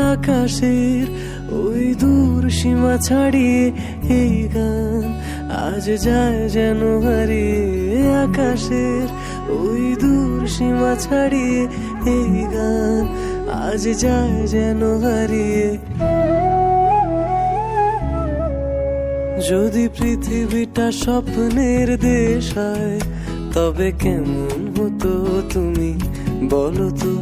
আকাশের ওই দূর সীমা ছাড়িয়ে এই গান আজ যায় যেন হারিয়ে আকাশের ওই দূর সীমা ছাড়িয়ে এই গান আজ যায় যেন হারিয়ে। যদি পৃথিবীটা স্বপ্নের দেশ হয়, তবে কেমন হতো তুমি? বলো তো।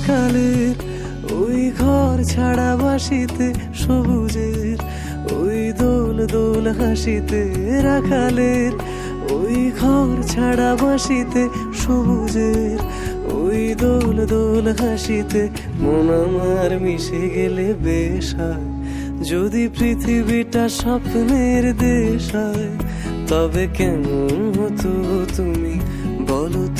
রাখালের ওই ঘর ছাড়া বাসিতে সবুজের, ওই দোল দোল হাসিতে রাখালের, ওই ঘর ছাড়া বাসিতে সবুজের, ওই দোল দোল হাসিতে মন আমার মিশে গেলে বেশ যদি পৃথিবীটা স্বপ্নের দেশ হয় তবে কেমন হতো তুমি বলো তো?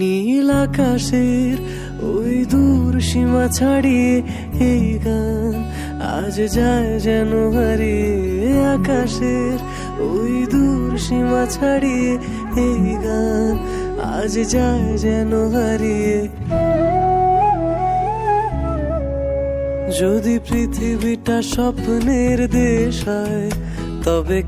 নীল আকাশের ওই দূর সীমা ছাড়িয়ে এই গান, আজ যায় যেন হারিয়ে আকাশের ওই দূর সীমা ছাড়িয়ে এই গান, আজ যায় যেন হারিয়ে যদি পৃথিবীটা স্বপ্নের দেশ হয়, তবে